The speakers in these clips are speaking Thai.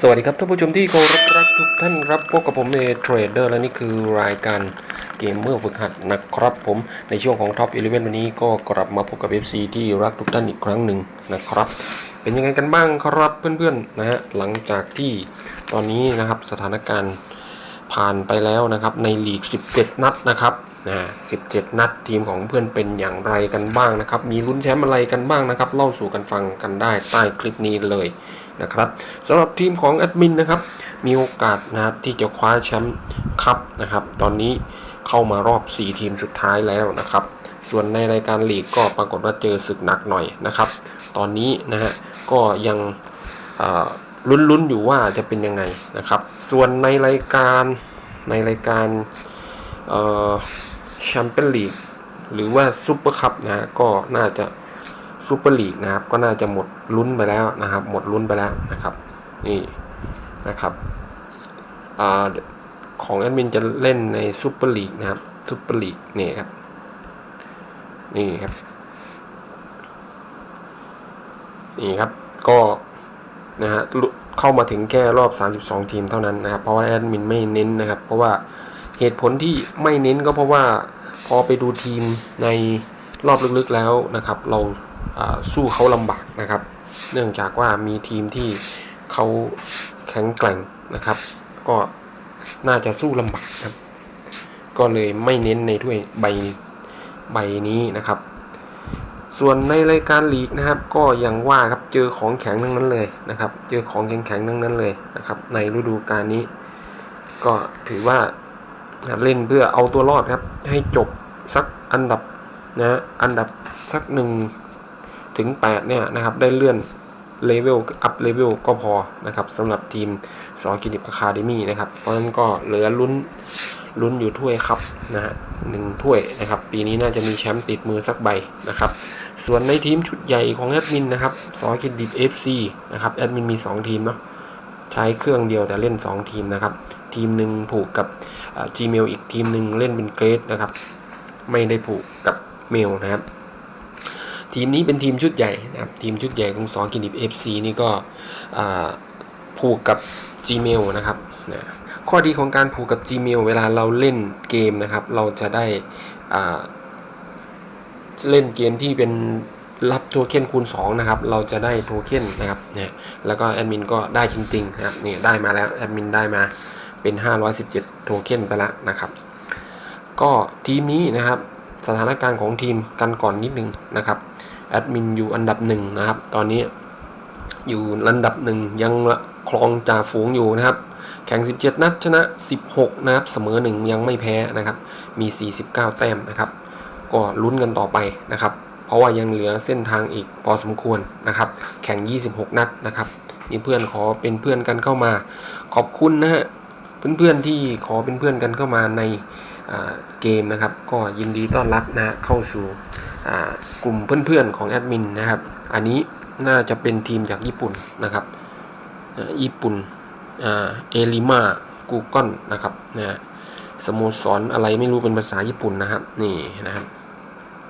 สวัสดีครับท่านผู้ชมที่เคารพรักทุกท่านครับพบกับผมเอเทรดเดอร์และนี่คือรายการเกมเมอร์ฝึกหัดนะครับผมในช่วงของ Top 11 วันนี้ก็กลับมาพบกับ FC ที่รักทุกท่านอีกครั้งหนึ่งนะครับ เป็นยังไงกันบ้างครับเพื่อนๆนะฮะหลังจากที่ตอนนี้นะครับสถานการณ์ผ่านไปแล้วนะครับในลีก 17 นัดนะครับนะ17 นัดทีมของเพื่อนเป็นอย่างไรกันบ้างนะครับ มีลุ้นแชมป์อะไรกันบ้างนะครับ เล่าสู่กันฟังกันได้ใต้คลิปนี้เลย นะครับสำหรับทีมของแอดมินนะครับมีโอกาสนะครับที่จะคว้าแชมป์คัพนะครับ ตอนนี้เข้ามารอบ 4 ทีมสุดท้ายแล้วนะครับ ส่วนในรายการลีกก็ปรากฏว่าเจอศึกหนักหน่อยนะครับ ตอนนี้นะฮะก็ยังลุ้นๆอยู่ว่าจะเป็นยังไงนะครับ ส่วนในรายการในรายการแชมเปี้ยนลีกหรือว่าซูเปอร์คัพนะก็น่าจะ ซูเปอร์ลีกนะครับ ก็น่าจะหมดลุ้นไปแล้วนะครับ หมดลุ้นไปแล้วนะครับ นี่นะครับอของแอดมินจะเล่นในซูเปอร์ลีกนะครับซูเปอร์ลีกนี่ครับ นี่ครับ นี่ครับ ก็นะฮะเข้ามาถึงแค่รอบ 32 ทีมเท่านั้นนะครับ เพราะว่าแอดมินไม่เน้นนะครับ เพราะว่าเหตุผลที่ไม่เน้นก็เพราะว่าพอไปดูทีมในรอบลึกๆแล้วนะครับ เรา สู้เขาลำบากนะครับ เนื่องจากว่ามีทีมที่เขาแข็งแกร่งนะครับ ก็น่าจะสู้ลำบากครับ ก็เลยไม่เน้นในถ้วยใบใบนี้นะครับ ส่วนในรายการลีกนะครับ ก็อย่างว่าครับเจอของแข็งทั้งนั้นเลยนะครับ เจอของแข็งๆทั้งนั้นเลยนะครับ ในฤดูกาลนี้ ก็ถือว่าเล่นเพื่อเอาตัวรอดครับ ให้จบสักอันดับนะอันดับสักหนึ่ง ถึง 8 เนี่ยนะครับได้เลื่อนเลเวลอัพเลเวลก็พอนะครับสำหรับทีมสอกินิปอะคาเดมี่นะครับ เพราะฉะนั้นก็เหลือลุ้นลุ้นอยู่ถ้วยครับนะฮะหนึ่งถ้วยนะครับ ปีนี้น่าจะมีแชมป์ติดมือสักใบนะครับ ส่วนในทีมชุดใหญ่ของแอดมินนะครับสอกิดิบ FC นะครับแอดมินมี 2 ทีมเนาะใช้เครื่องเดียวแต่เล่น 2 ทีมนะครับ ทีมหนึ่งผูกกับอ่า Gmail อีกทีมหนึ่งเล่นเป็นเกรดนะครับ ไม่ได้ผูกกับเมลนะครับ ทีมนี้เป็นทีมชุดใหญ่นะครับทีมชุดใหญ่ของสอกินิบ FC นี่ก็ผูกกับ Gmail นะครับนะข้อดีของการผูกกับ Gmail เวลาเราเล่นเกมนะครับ เราจะได้เล่นเกมที่เป็นรับโทเค็นคูณ2นะครับ เราจะได้โทเค็นนะครับเนี่ยแล้วก็แอดมินก็ได้จริงๆนะครับนี่ได้มาแล้วแอดมินได้มาเป็น 517 โทเค็นไปแล้วนะครับ ก็ทีมนี้นะครับสถานการณ์ของทีมกันก่อนนิดนึงนะครับ แอดมินอยู่อันดับหนึ่งนะครับ ตอนนี้อยู่อันดับหนึ่งยังครองจ่าฝูงอยู่นะครับ แข่ง 17 นัดชนะ 16 นะครับ เสมอ 1 ยังไม่แพ้นะครับ มี 49 แต้มนะครับ ก็ลุ้นกันต่อไปนะครับ เพราะว่ายังเหลือเส้นทางอีกพอสมควรนะครับ แข่ง 26 นัดนะครับมีเพื่อนขอเป็นเพื่อนกันเข้ามา ขอบคุณนะฮะเพื่อนๆที่ขอเป็นเพื่อนกันเข้ามาใน เกมนะครับ ก็ยินดีต้อนรับนะเข้าสู่กลุ่มเพื่อนๆของแอดมินนะครับ อันนี้น่าจะเป็นทีมจากญี่ปุ่นนะครับญี่ปุ่นเอลิมากูกอนนะครับนะฮะสโมสรอะไรไม่รู้เป็นภาษาญี่ปุ่นนะครับ นี่นะครับ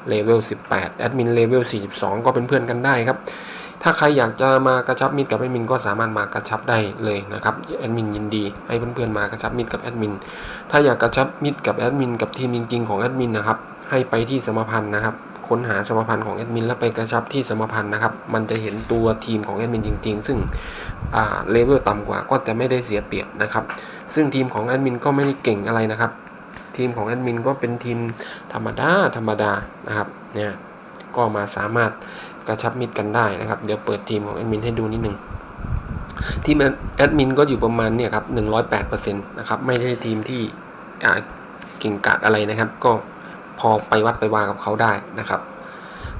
เลเวล18 แอดมินเลเวล42 ก็เป็นเพื่อนกันได้ครับ ถ้าใครอยากจะมากระชับมิตรกับแอดมินก็สามารถมากระชับได้เลยนะครับแอดมินยินดีให้เพื่อนๆมากระชับมิตรกับแอดมินถ้าอยากกระชับมิตรกับแอดมินกับทีมจริงๆของแอดมินนะครับให้ไปที่สมพันธ์นะครับค้นหาสมพันธ์ของแอดมินแล้วไปกระชับที่สมพันธ์นะครับ มันจะเห็นตัวทีมของแอดมินจริง ๆ ซึ่งเลเวลต่ำกว่าก็จะไม่ได้เสียเปรียบนะครับ ซึ่งทีมของแอดมินก็ไม่ได้เก่งอะไรนะครับ ทีมของแอดมินก็เป็นทีมธรรมดาธรรมดานะครับเนี่ยก็มาสามารถ กระชับมิตรกันได้นะครับ เดี๋ยวเปิดทีมของแอดมินให้ดูนิดนึงทีมแอดมินก็อยู่ประมาณเนี่ยครับ108%นะครับไม่ใช่ทีมที่อ่าเก่งกาจอะไรนะครับ ก็พอไปวัดไปวากับเขาได้นะครับ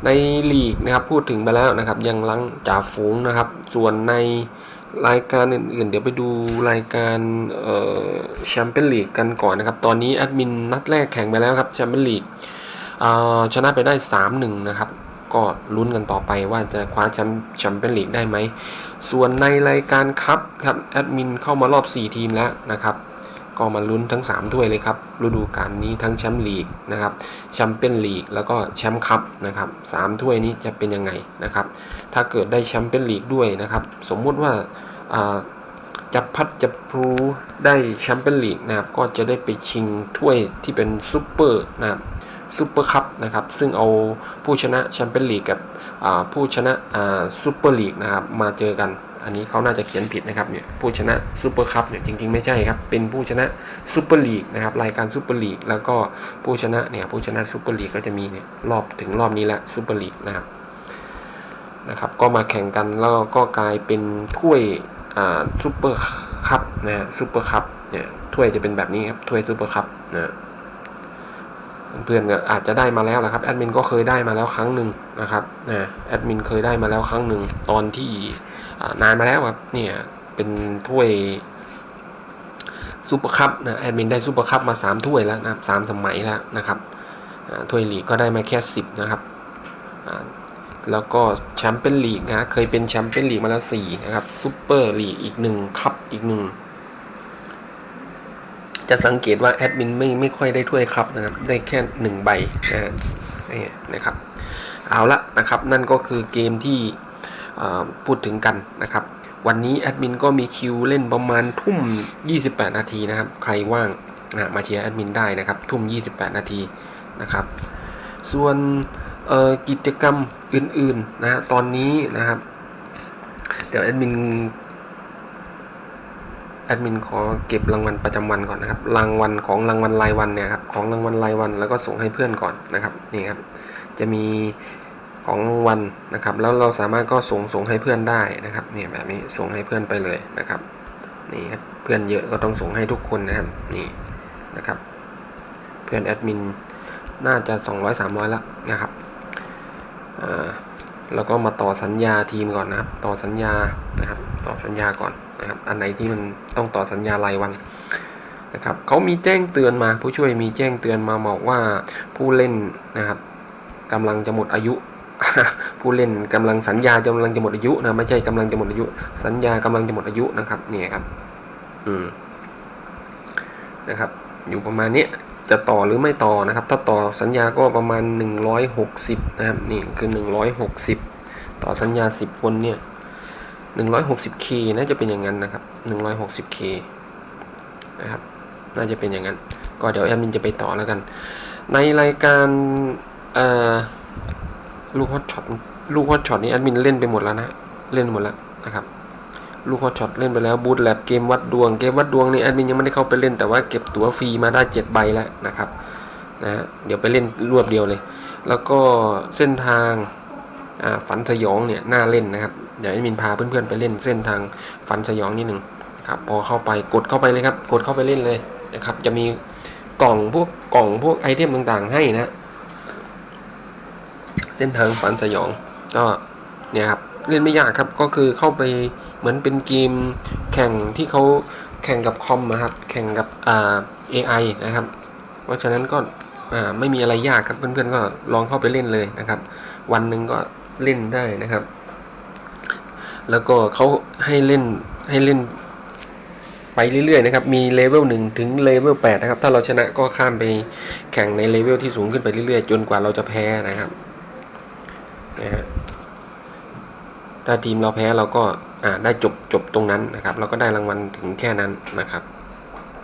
ในลีกนะครับพูดถึงไปแล้วนะครับ ยังลังจ่าฝูงนะครับ ส่วนในรายการอื่นๆ เดี๋ยวไปดูรายการแชมเปี้ยนลีกกันก่อนนะครับ ตอนนี้แอดมินนัดแรกแข่งไปแล้วครับแชมเปี้ยนลีกชนะไปได้ 3-1 นะครับ ก็ลุ้นกันต่อไปว่าจะคว้าแชมป์แชมเปี้ยนลีกได้ไหม ส่วนในรายการครับครับแอดมินเข้ามารอบ 4 ทีมแล้วนะครับก็มาลุ้นทั้ง 3 ถ้วยเลยครับ ฤดูกาลนี้ทั้งแชมป์ลีกนะครับแชมเปี้ยนลีกแล้วก็แชมป์คัพนะครับสามถ้วยนี้จะเป็นยังไงนะครับ ถ้าเกิดได้แชมเปี้ยนลีกด้วยนะครับ สมมุติว่าจับพัดจับพลูได้แชมเปี้ยนลีกนะครับ ก็จะได้ไปชิงถ้วยที่เป็นซูเปอร์นะครับ ซูเปอร์คัพนะครับซึ่งเอาผู้ชนะแชมเปี้ยนลีกกับผู้ชนะซูเปอร์ลีกนะครับมาเจอกัน อันนี้เขาน่าจะเขียนผิดนะครับเนี่ยผู้ชนะซูเปอร์คัพเนี่ยจริงๆไม่ใช่ครับ เป็นผู้ชนะซูเปอร์ลีกนะครับรายการซูเปอร์ลีกแล้วก็ผู้ชนะเนี่ยผู้ชนะซูเปอร์ลีกก็จะมีเนี่ยรอบถึงรอบนี้ละซูเปอร์ลีกนะครับนะครับก็มาแข่งกันแล้วก็กลายเป็นถ้วยซูเปอร์คัพนะฮะซูเปอร์คัพเนี่ยถ้วยจะเป็นแบบนี้ครับถ้วยซูเปอร์คัพนะ เพื่อนๆก็อาจจะได้มาแล้วแหละครับแอดมินก็เคยได้มาแล้วครั้งหนึ่งนะครับนะแอดมินเคยได้มาแล้วครั้งหนึ่งตอนที่นานมาแล้วครับเนี่ยเป็นถ้วยซูเปอร์คัพนะแอดมินได้ซูเปอร์คัพมาสามถ้วยแล้วนะครับสามสมัยแล้วนะครับถ้วยลีกก็ได้มาแค่สิบนะครับแล้วก็แชมเปี้ยนลีกนะเคยเป็นแชมเปี้ยนลีกมาแล้วสี่นะครับซูเปอร์ลีกอีกหนึ่งคัพอีกหนึ่ง จะสังเกตว่าแอดมินไม่ไม่ค่อยได้ถ้วยครับนะครับ ได้แค่หนึ่งใบนะนี่นะครับ เอาละนะครับ นั่นก็คือเกมที่พูดถึงกันนะครับ วันนี้แอดมินก็มีคิวเล่นประมาณทุ่ม 28 นาทีนะครับ ใครว่างนะมาเชียร์แอดมินได้นะครับ ทุ่ม 28 นาทีนะครับ ส่วนกิจกรรมอื่นๆนะตอนนี้นะครับ เดี๋ยวแอดมิน แอดมินขอเก็บรางวัลประจำวันก่อนนะครับ รางวัลของรางวัลรายวันเนี่ยครับของรางวัลรายวันแล้วก็ส่งให้เพื่อนก่อนนะครับนี่ครับ จะมีของรางวัลนะครับ แล้วเราสามารถก็ส่งส่งให้เพื่อนได้นะครับเนี่ยแบบนี้ส่งให้เพื่อนไปเลยนะครับนี่ครับเพื่อนเยอะก็ต้องส่งให้ทุกคนนะครับนี่นะครับ เพื่อนแอดมินน่าจะ 200 300ละนะครับอ่าแล้วก็มาต่อสัญญาทีมก่อนนะครับ ต่อสัญญานะครับ ต่อสัญญาก่อนนะครับ อันไหนที่มันต้องต่อสัญญารายวันนะครับเขามีแจ้งเตือนมา ผู้ช่วยมีแจ้งเตือนมาบอกว่าผู้เล่นนะครับกำลังจะหมดอายุ ผู้เล่นกำลังสัญญากำลังจะหมดอายุนะไม่ใช่กำลังจะหมดอายุ สัญญากำลังจะหมดอายุนะครับเนี่ยครับ อืมนะครับ อยู่ประมาณนี้จะต่อหรือไม่ต่อนะครับ ถ้าต่อสัญญาก็ประมาณ 160 นะครับนี่คือ 160 ต่อสัญญา 10 คนเนี่ย 160k น่าจะเป็นอย่างนั้นนะครับ 160k นะครับ น่าจะเป็นอย่างนั้น ก็เดี๋ยวแอดมินจะไปต่อแล้วกัน ในรายการลูกฮอตช็อตลูกฮอตช็อตนี้แอดมินเล่นไปหมดแล้วนะ เล่นหมดแล้วนะครับลูกฮอตช็อตเล่นไปแล้วบูทแลบเกมวัดดวงเกมวัดดวงนี่แอดมินยังไม่ได้เข้าไปเล่นแต่ว่าเก็บตั๋วฟรีมาได้ 7 ใบแล้วนะครับนะเดี๋ยวไปเล่นรวบเดียวเลย แล้วก็เส้นทางฝันสยองเนี่ยน่าเล่นนะครับ เดี๋ยวแอดมินพาเพื่อนๆไปเล่นเส้นทางฝันสยองนิดหนึ่งครับพอเข้าไปกดเข้าไปเลยครับ กดเข้าไปเล่นเลยนะครับ จะมีกล่องพวกกล่องพวกไอเทมต่างๆให้นะเส้นทางฝันสยองก็เนี่ยครับเล่นไม่ยากครับก็คือเข้าไปเหมือนเป็นเกมแข่งที่เขาแข่งกับคอมนะครับแข่งกับอ่า AI นะครับ เพราะฉะนั้นก็อ่าไม่มีอะไรยากครับเพื่อนๆก็ลองเข้าไปเล่นเลยนะครับ วันหนึ่งก็เล่นได้นะครับ แล้วก็เขาให้เล่นให้เล่นไปเรื่อยๆนะครับ มีเลเวล1ถึงเลเวล8นะครับ ถ้าเราชนะก็ข้ามไปแข่งในเลเวลที่สูงขึ้นไปเรื่อยๆ จนกว่าเราจะแพ้นะครับนะฮะถ้าทีมเราแพ้เราก็อ่าได้จบจบตรงนั้นนะครับ เราก็ได้รางวัลถึงแค่นั้นนะครับ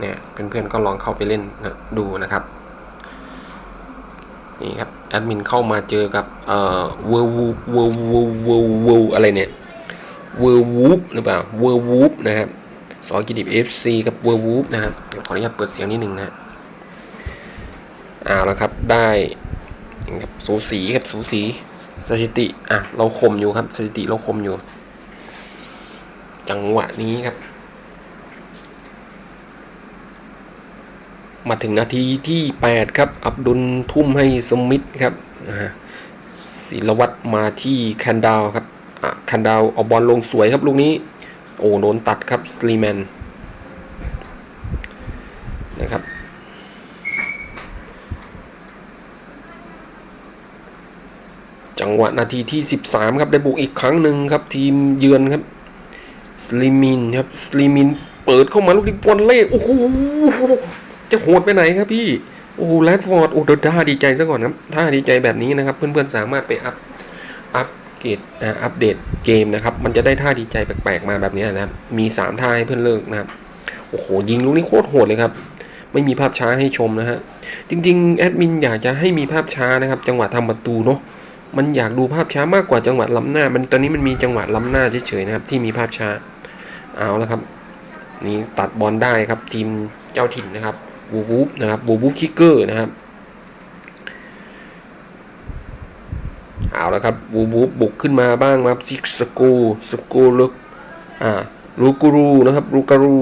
เนี่ยเพื่อนๆก็ลองเข้าไปเล่นนะดูนะครับ นี่ครับแอดมินเข้ามาเจอกับเอ่อเวอร์วูเวอร์วูเวอร์วูอะไรเนี่ย เวอร์วูฟหรือเปล่าเวอร์วูฟนะครับสอกิดิบเอฟซีกับเวอร์วูฟนะครับเดี๋ยวขออนุญาตเปิดเสียงนิดนึงนะเอาแล้วครับได้ครับสูสีครับสูสีสถิติอะเราคมอยู่ครับสถิติเราคมอยู่ จังหวะนี้ครับ มาถึงนาทีที่8ครับ อับดุลทุ่มให้สมิธครับศิลวัตรมาที่แคนดาวครับ คันดาวเอาบอลลงสวยครับลูกนี้ โอ้โดนตัดครับสลีแมนนะครับจังหวะนาทีที่ 13 ครับ ได้บุกอีกครั้งหนึ่งครับ ทีมเยือนครับสลีมินครับสลีมินเปิดเข้ามาลูกนี้บอลเล่โอ้โหจะโหดไปไหนครับพี่ โอ้แรดฟอร์ดโอ้เดี๋ยวท่าดีใจซะก่อนครับท่าดีใจแบบนี้นะครับ เพื่อนๆสามารถไปอัพ เกตอัปเดตเกมนะครับ มันจะได้ท่าดีใจแปลกๆมาแบบนี้นะครับ มี 3ท่าให้เพื่อนเลิกนะครับ โอ้โห ยิงลูกนี้โคตรโหดเลยครับ ไม่มีภาพช้าให้ชมนะฮะ จริงๆ แอดมินอยากจะให้มีภาพช้านะครับ จังหวะทำประตูเนาะ มันอยากดูภาพช้ามากกว่าจังหวะล้ำหน้า มันตอนนี้มันมีจังหวะล้ำหน้าเฉยๆนะครับ ที่มีภาพช้า เอาละครับ นี่ตัดบอลได้ครับทีมเจ้าถิ่นนะครับบูบูบนะครับบูบูคิกเกอร์นะครับ เอาละครับบูบูบุกขึ้นมาบ้างครับซิกสกูสกูลุกอ่าลูกูรูนะครับลูการู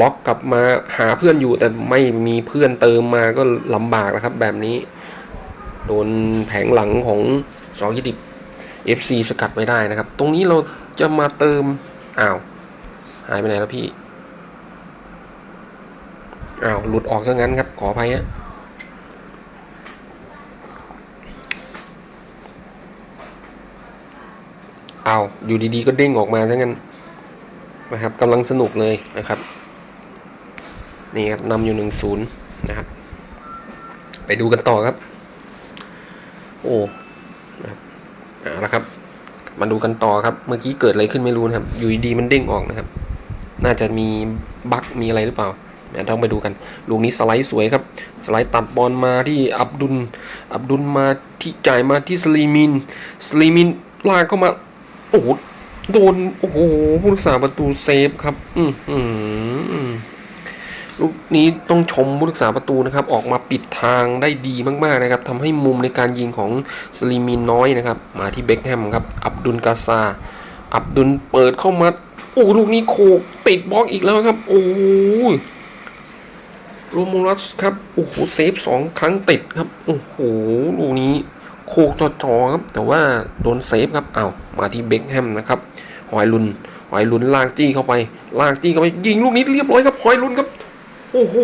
ล็อกกลับมาหาเพื่อนอยู่แต่ไม่มีเพื่อนเติมมาก็ลำบากแล้วครับ แบบนี้ โดนแผงหลังของสองยิดิบ FC สกัดไม่ได้นะครับ ตรงนี้เราจะมาเติมอ้าวหายไปไหนแล้วพี่อ้าวหลุดออกซะงั้นครับขออภัยฮะ เอาอยู่ดีๆก็เด้งออกมาซะงั้นนะครับกำลังสนุกเลยนะครับนี่ครับนำอยู่หนึ่งศูนย์นะครับ ไปดูกันต่อครับ โอ้นะครับเอาละครับ มาดูกันต่อครับ เมื่อกี้เกิดอะไรขึ้นไม่รู้นะครับ อยู่ดีๆมันเด้งออกนะครับ น่าจะมีบั๊กมีอะไรหรือเปล่าเดี๋ยวต้องไปดูกัน ลูกนี้สไลด์สวยครับ สไลด์ตัดบอลมาที่อับดุล อับดุลมาที่จ่ายมาที่สลีมิน สลีมินลากเข้ามา โอ้โหโดน โอ้โหผู้รักษาประตูเซฟครับ อือหือลูกนี้ต้องชมผู้รักษาประตูนะครับ ออกมาปิดทางได้ดีมาก ๆ นะครับทำให้มุมในการยิงของสลีมินน้อยนะครับ มาที่เบ็คแฮมครับ อับดุลกาซา อับดุลเปิดเข้ามาโอ้ลูกนี้โขกติดบล็อกอีกแล้วครับ โอ้ยโรมูลัสครับ โอ้โห เซฟสองครั้งติดครับ โอ้โห ลูกนี้ โคกจอครับ แต่ว่าโดนเซฟครับอ้าวมาที่เบคแฮมนะครับหอยลุนหอยลุนลากจี้เข้าไป ลากจี้เข้าไปยิงลูกนี้เรียบร้อยครับหอยลุนครับ โอ้โห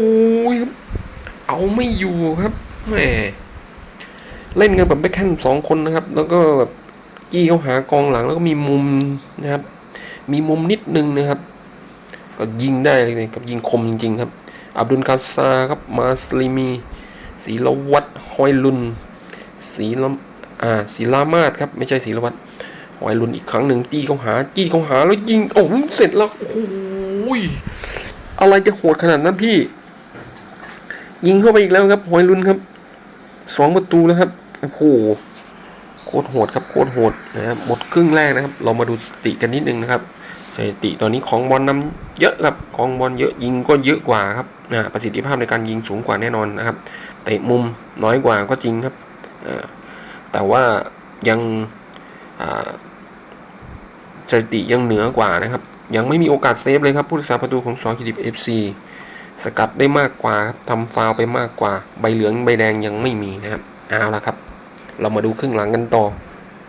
ครับเอาไม่อยู่ครับแหมเล่นกันแบบเบคแฮมสองคนนะครับ แล้วก็แบบจี้เข้าหากองหลังแล้วก็มีมุมนะครับ มีมุมนิดนึงนะครับ ก็ยิงได้เลยครับยิงคมจริงๆครับ อับดุลกาซาครับมาสลิมีศีลวัตฮอยลุน ศีลอ่าศีลามาศครับ ไม่ใช่ศีลวัตฮอยลุนอีกครั้งหนึ่งจี้เขาหาจี้เขาหาแล้วยิงโอ้โหเสร็จแล้วโอ้โหอะไรจะโหดขนาดนั้นพี่ ยิงเข้าไปอีกแล้วครับฮอยลุนครับสองประตูแล้วครับโอ้โหโคตรโหดครับโคตรโหดนะครับหมดครึ่งแรกนะครับ เรามาดูสติกันนิดนึงนะครับสถิติตอนนี้ของบอลนำเยอะครับของบอลเยอะยิงก็เยอะกว่าครับนะประสิทธิภาพในการยิงสูงกว่าแน่นอนนะครับเตะมุมน้อยกว่าก็จริงครับ แต่ว่ายังสถิติยังเหนือกว่านะครับ ยังไม่มีโอกาสเซฟเลยครับ ผู้รักษาประตูของสองคิดิบเอฟซีสกัดได้มากกว่าครับทำฟาวไปมากกว่า ใบเหลืองใบแดงยังไม่มีนะครับเอาละครับ เรามาดูครึ่งหลังกันต่อ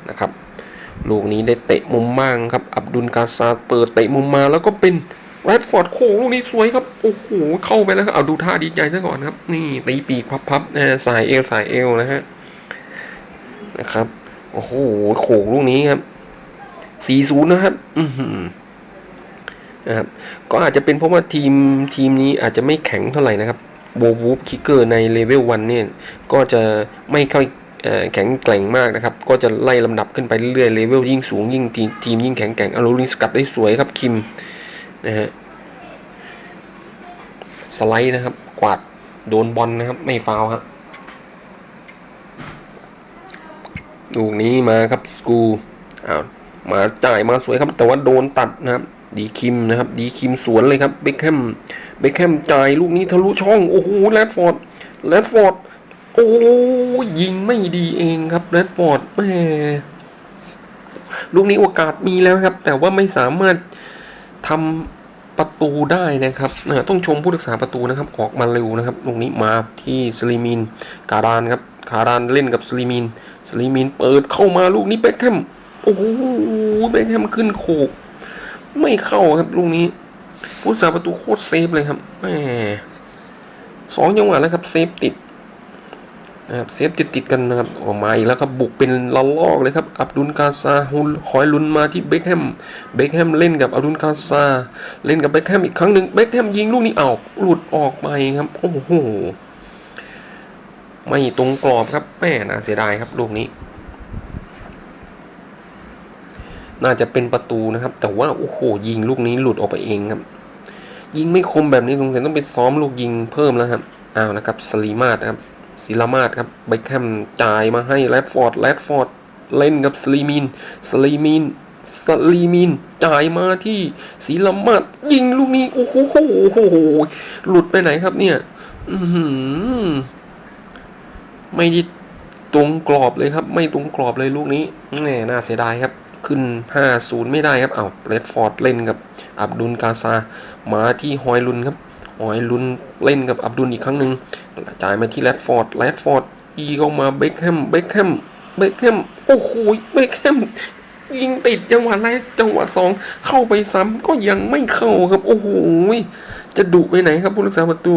นะครับ ลูกนี้ได้เตะมุมบ้างครับ อับดุลกาซาเปิดเตะมุมมาแล้วก็เป็นแรดฟอร์ดโค้งลูกนี้สวยครับ โอ้โห เข้าไปแล้วครับเอาดูท่าดีใจซะก่อนครับ นี่ตีปีกพับๆนะสายเอวสายเอวนะฮะ นะครับโอ้โหโขงลูกนี้ครับ4-0นย์นะครับ อืนะครับ ก็อาจจะเป็นเพราะว่าทีมทีมนี้อาจจะไม่แข็งเท่าไหร่นะครับโบวูฟคิกเกอร์ในเลเวลวันเนี่ย ก็จะไม่ค่อยแข็งแกร่งมากนะครับ ก็จะไล่ลำดับขึ้นไปเรื่อยๆเลเวลยิ่งสูงยิ่งทีมทีมยิ่งแข็งแกร่งอารูลิงสกัดได้สวยครับคิมนะฮะสไลด์นะครับ กวาดโดนบอลนะครับ ไม่ฟาวครับ ลูกนี้มาครับสกูอ้าวมาจ่ายมาสวยครับ แต่ว่าโดนตัดนะครับ ดีคิมนะครับ ดีคิมสวนเลยครับเบคแฮมเบคแฮมจ่ายลูกนี้ทะลุช่องโอ้โหแรดฟอร์ดแรดฟอร์ดโอ้ยิงไม่ดีเองครับแรดฟอร์ดแหมลูกนี้โอกาสมีแล้วครับ แต่ว่าไม่สามารถทำประตูได้นะครับต้องชมผู้รักษาประตูนะครับ ออกมาเร็วนะครับลูกนี้มาที่สลีมิน การานครับ การานเล่นกับสลีมิน สลีมินเปิดเข้ามาลูกนี้เบคแฮมโอ้โหเบคแฮมขึ้นโขกไม่เข้าครับลูกนี้ผู้รักษาประตูโคตรเซฟเลยครับแหมสองจังหวะแล้วครับเซฟติดนะครับเซฟติดติดกันนะครับออกมาอีกแล้วครับบุกเป็นละลอกเลยครับอับดุลกาซาฮุลหอยลุนมาที่เบคแฮมเบคแฮมเล่นกับอับดุลกาซาเล่นกับเบคแฮมอีกครั้งหนึ่งเบคแฮมยิงลูกนี้เอาหลุดออกไปครับโอ้โห ไม่ตรงกรอบครับแม่น่าเสียดายครับลูกนี้ น่าจะเป็นประตูนะครับ แต่ว่าโอ้โหยิงลูกนี้หลุดออกไปเองครับ ยิงไม่คมแบบนี้สงสัยต้องไปซ้อมลูกยิงเพิ่มแล้วครับอ้าวนะครับสลีมาดครับศิลามาดครับเบคแฮมจ่ายมาให้แรดฟอร์ดแรดฟอร์ดเล่นกับสลีมินสลีมินสลีมินจ่ายมาที่ศิลามาดยิงลูกนี้โอ้โหหลุดไปไหนครับเนี่ย อื ไม่ได้ตรงกรอบเลยครับ ไม่ตรงกรอบเลยลูกนี้แหมน่าเสียดายครับ ขึ้น 5-0 ไม่ได้ครับเอาเรดฟอร์ดเล่นกับอับดุลกาซา มาที่ฮอยลุนครับฮอยลุนเล่นกับอับดุลอีกครั้งหนึ่งจ่ายมาที่แรดฟอร์ดแรดฟอร์ดอีเข้ามาเบคแฮมเบคแฮมเบคแฮมโอ้โหเบคแฮมยิงติดจังหวะแรกจังหวะสองเข้าไปซ้ำก็ยังไม่เข้าครับ โอ้โหจะดุไปไหนครับผู้รักษาประตู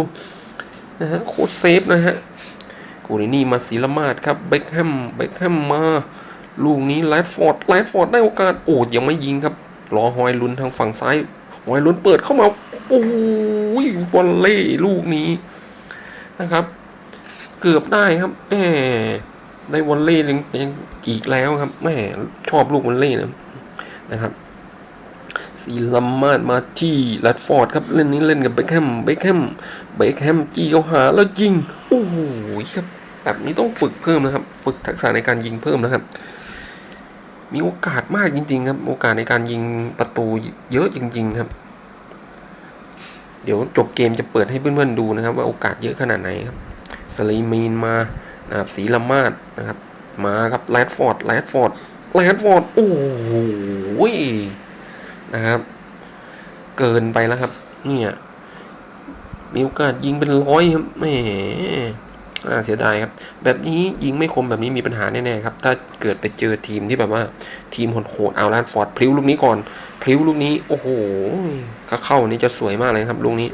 นะฮะโคตรเซฟนะฮะ กูนี่นี่มาศิลมาดครับเบคแฮมเบคแฮมมา ลูกนี้แรดฟอร์ดแรดฟอร์ดได้โอกาสโอ้ยังไม่ยิงครับรอฮอยลุนทางฝั่งซ้ายฮอยลุนเปิดเข้ามาโอ้ยบอลเล่ลูกนี้นะครับ เกือบได้ครับแหมได้วอลเล่ยังยังอีกแล้วครับแหมชอบลูกวอลเล่นะนะครับซีลัมมาดมาที่แรดฟอร์ดครับเล่นนี้เล่นกับเบคแฮมเบคแฮมเบคแฮมจี้เขาหาแล้วยิง โอ้โหครับ แบบนี้ต้องฝึกเพิ่มนะครับ ฝึกทักษะในการยิงเพิ่มนะครับ มีโอกาสมากจริง ๆ ครับ โอกาสในการยิงประตูเยอะจริง ๆครับ เดี๋ยวจบเกมจะเปิดให้เพื่อนๆดูนะครับ ว่าโอกาสเยอะขนาดไหนครับสลีมีนมานะครับสีละมาดนะครับ มาครับแรดฟอร์ดแรดฟอร์ดแรดฟอร์ดโอ้โหนะครับ เกินไปแล้วครับ เนี่ยมีโอกาสยิงเป็นร้อยครับแหม อ่าเสียดายครับ แบบนี้ยิงไม่คมแบบนี้มีปัญหาแน่ๆครับ ถ้าเกิดไปเจอทีมที่แบบว่าทีมโหดๆเอาแรดฟอร์ดพลิ้วลูกนี้ก่อน พลิ้วลูกนี้ โอ้โหถ้าเข้านี่จะสวยมากเลยครับลูกนี้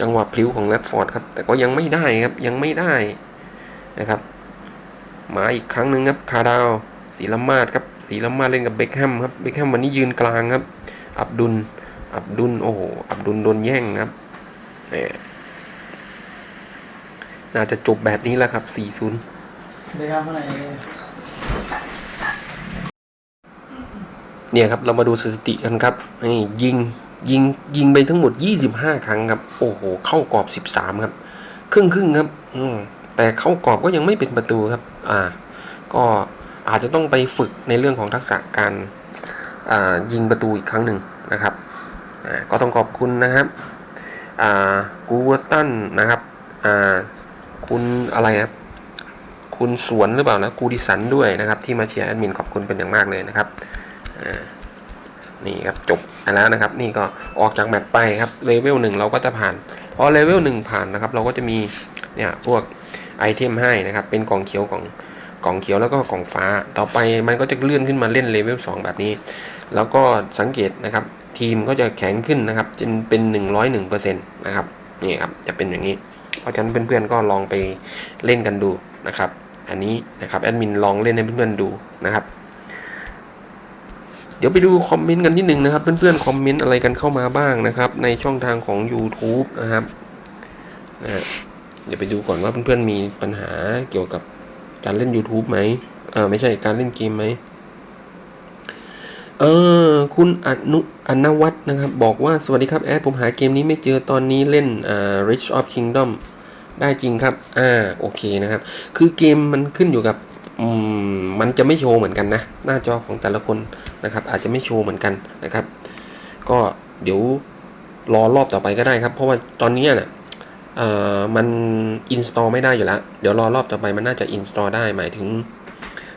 จังหวะพลิ้วของแรดฟอร์ดครับ แต่ก็ยังไม่ได้ครับ ยังไม่ได้นะครับ มาอีกครั้งหนึ่งครับ คาดาวสีละมาดครับสีละมาดเล่นกับเบคแฮมครับ เบคแฮมวันนี้ยืนกลางครับ อับดุล อับดุล โอ้โห อับดุลโดนแย่งครับเนี่ย น่าจะจบแบบนี้แล้วครับ 4-0ได้ครับเมื่อไหร่เนี่ยครับเรามาดูสถิติกันครับนี่ยิงยิงยิงไปทั้งหมด 25 ครั้งครับ โอ้โห เข้ากรอบ 13 ครับ ครึ่งครึ่งครับ อืมแต่เข้ากรอบก็ยังไม่เป็นประตูครับ อ่า ก็อาจจะต้องไปฝึกในเรื่องของทักษะการอ่ายิงประตูอีกครั้งหนึ่งนะครับ อ่า ก็ต้องขอบคุณนะครับ อ่า กูวตันนะครับ อ่า คุณอะไรครับคุณสวนหรือเปล่านะกูดิสันด้วยนะครับ ที่มาเชียร์แอดมินขอบคุณเป็นอย่างมากเลยนะครับนี่ครับจบแล้วนะครับ นี่ก็ออกจากแมตช์ไปครับเลเวลหนึ่งเราก็จะผ่านพอเลเวลหนึ่งผ่านนะครับ เราก็จะมีเนี่ยพวกไอเทมให้นะครับ เป็นกล่องเขียวกล่องกล่องเขียวแล้วก็กล่องฟ้า ต่อไปมันก็จะเลื่อนขึ้นมาเล่นเลเวล2แบบนี้ แล้วก็สังเกตนะครับ ทีมก็จะแข็งขึ้นนะครับจนเป็น 101%นะครับนี่ครับจะเป็นอย่างนี้ ราะฉะนั้นเพื่อนๆก็ลองไปเล่นกันดูนะครับ อันนี้นะครับแอดมินลองเล่นให้เพื่อนๆดูนะครับ เดี๋ยวไปดูคอมเมนต์กันนิดนึงนะครับ เพื่อนๆคอมเมนต์อะไรกันเข้ามาบ้างนะครับ ในช่องทางของ YouTube นะครับนะเดี๋ยวไปดูก่อนว่าเพื่อนๆมีปัญหาเกี่ยวกับการเล่น YouTube ไหมอ่าไม่ใช่การเล่นเกมไหมเออคุณอนุอนวัฒน์นะครับ บอกว่าสวัสดีครับ แอดผมหาเกมนี้ไม่เจอตอนนี้เล่นอ่า Rich of Kingdom ได้จริงครับ อ่า โอเคนะครับ คือเกมมันขึ้นอยู่กับอืมมันจะไม่โชว์เหมือนกันนะ หน้าจอของแต่ละคนนะครับ อาจจะไม่โชว์เหมือนกันนะครับ ก็เดี๋ยวรอรอบต่อไปก็ได้ครับ เพราะว่าตอนนี้น่ะเอ่อมัน install ไม่ได้อยู่แล้ว เดี๋ยวรอรอบต่อไปมันน่าจะ install ได้หมายถึง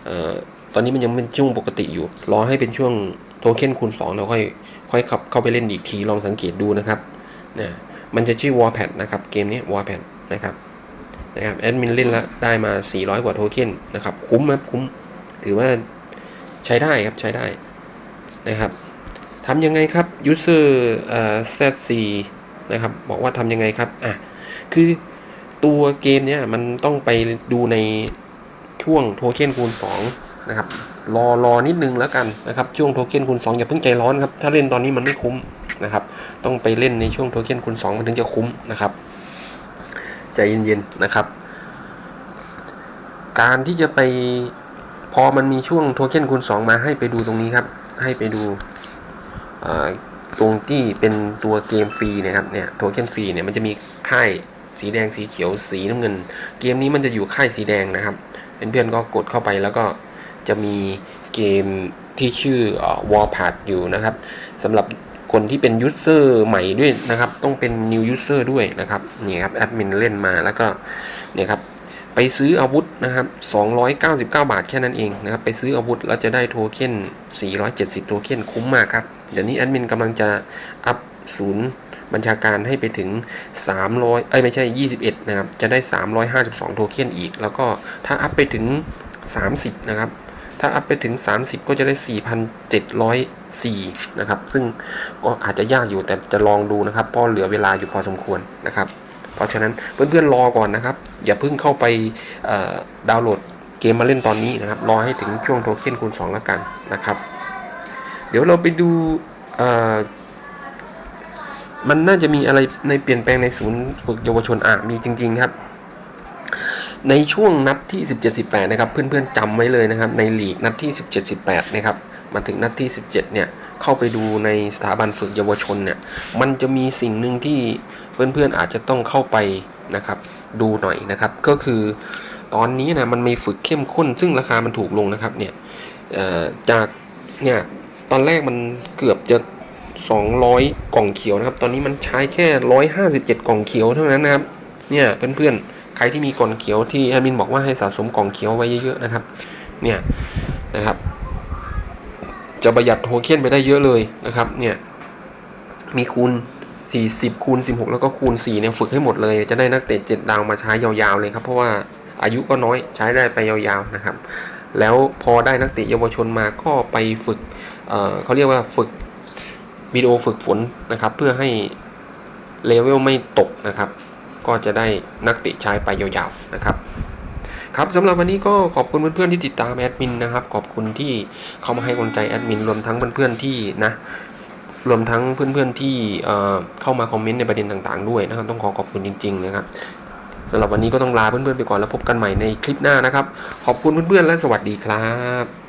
เอ่อตอนนี้มันยังเป็นช่วงปกติอยู่ รอให้เป็นช่วงโทเค็นคูณ2แล้วค่อยค่อยขับเข้าไปเล่นอีกทีลองสังเกตดูนะครับนะมันจะชื่อ Warpad นะครับ เกมนี้ Warpad นะครับนะครับแอดมินเล่นแล้วได้มา 400 กว่าโทเค็นนะครับ คุ้มครับคุ้มถือว่าใช้ได้ครับใช้ได้นะครับทำยังไงครับ user เอ่อ z4 นะครับบอกว่าทำยังไงครับอะคือตัวเกมเนี้ยมันต้องไปดูในช่วงโทเค็นคูณ2นะครับรอรอนิดนึงแล้วกันนะครับช่วงโทเค็นคูณ2อย่าเพิ่งใจร้อนครับ ถ้าเล่นตอนนี้มันไม่คุ้มนะครับ ต้องไปเล่นในช่วงโทเค็นคูณ2มันถึงจะคุ้มนะครับ ใจเย็นๆนะครับ การที่จะไปพอมันมีช่วงโทเค็นคูณ 2 มาให้ไปดูตรงนี้ครับ ให้ไปดูตรงที่เป็นตัวเกมฟรีนะครับเนี่ยโทเค็นฟรีเนี่ยมันจะมีค่ายสีแดงสีเขียวสีน้ำเงิน เกมนี้มันจะอยู่ค่ายสีแดงนะครับเพื่อนๆก็กดเข้าไปแล้วก็จะมีเกมที่ชื่อวอลพาดอยู่นะครับสำหรับ คนที่เป็นยูเซอร์ใหม่ด้วยนะครับ ต้องเป็น new user ด้วยนะครับนี่ครับแอดมินเล่นมาแล้วก็เนี่ยครับไปซื้ออาวุธนะครับ 299 บาทแค่นั้นเองนะครับ ไปซื้ออาวุธแล้วจะได้โทเค็น 470 โทเค็นคุ้มมากครับ เดี๋ยวนี้แอดมินกำลังจะอัพศูนย์บัญชาการให้ไปถึง 300 เอ้ยไม่ใช่ 21 นะครับ จะได้ 352 โทเค็นอีก แล้วก็ถ้าอัพไปถึง 30 นะครับ ถ้าอัพไปถึง 30 ก็จะได้ 4,704 นะครับ ซึ่งก็อาจจะยากอยู่แต่จะลองดูนะครับเพราะเหลือเวลาอยู่พอสมควรนะครับ เพราะฉะนั้นเพื่อนๆรอก่อนนะครับ อย่าเพิ่งเข้าไปดาวน์โหลดเกมมาเล่นตอนนี้นะครับ รอให้ถึงช่วงโทเค็นคูณ 2 แล้วกันนะครับ เดี๋ยวเราไปดูมันน่าจะมีอะไรในเปลี่ยนแปลงในศูนย์ฝึกเยาวชนอะมีจริง ๆ ครับ ในช่วงนัดที่ 17-18 นะครับ เพื่อนๆจำไว้เลยนะครับ ในลีกนัดที่ 17-18 นะครับ มาถึงนัดที่ 17 เนี่ย เข้าไปดูในสถาบันฝึกเยาวชนเนี่ย มันจะมีสิ่งหนึ่งที่เพื่อนๆอาจจะต้องเข้าไปนะครับ ดูหน่อยนะครับ ก็คือตอนนี้นะมันมีฝึกเข้มข้น ซึ่งราคามันถูกลงนะครับ เนี่ยจากเนี่ยตอนแรกมันเกือบจะ 200 กล่องเขียวนะครับ ตอนนี้มันใช้แค่ 157 กล่องเขียวเท่านั้นนะครับ เนี่ยเพื่อนๆ ใครที่มีกล่องเขียวที่แอดมินบอกว่าให้สะสมกล่องเขียวไว้เยอะๆนะครับ เนี่ยนะครับ จะประหยัดโทเค็นไปได้เยอะเลยนะครับ เนี่ย มีคูณ 40 คูณ 16 แล้วก็คูณ 4 เนี่ยฝึกให้หมดเลย จะได้นักเตะ7ดาวมาใช้ยาวๆเลยครับ เพราะว่าอายุก็น้อยใช้ได้ไปยาวๆนะครับ แล้วพอได้นักเตะเยาวชนมาก็ไปฝึกเเขาเรียกว่าฝึกวิดีโอฝึกฝนนะครับ เพื่อให้เลเวลไม่ตกนะครับ ก็จะได้นักตะใช้ไปยาวๆนะครับครับสำหรับวันนี้ก็ขอบคุณเพื่อนๆที่ติดตามแอดมินนะครับ ขอบคุณที่เข้ามาให้กำลังใจแอดมินรวมทั้งเพื่อนๆที่นะรวมทั้งเพื่อนๆที่เข้ามาคอมเมนต์ในประเด็นต่างๆด้วยนะครับ ต้องขอขอบคุณจริง ๆ นะครับสำหรับวันนี้ก็ต้องลาเพื่อนๆไปก่อนแล้วพบกันใหม่ในคลิปหน้านะครับ ขอบคุณเพื่อนๆและสวัสดีครับ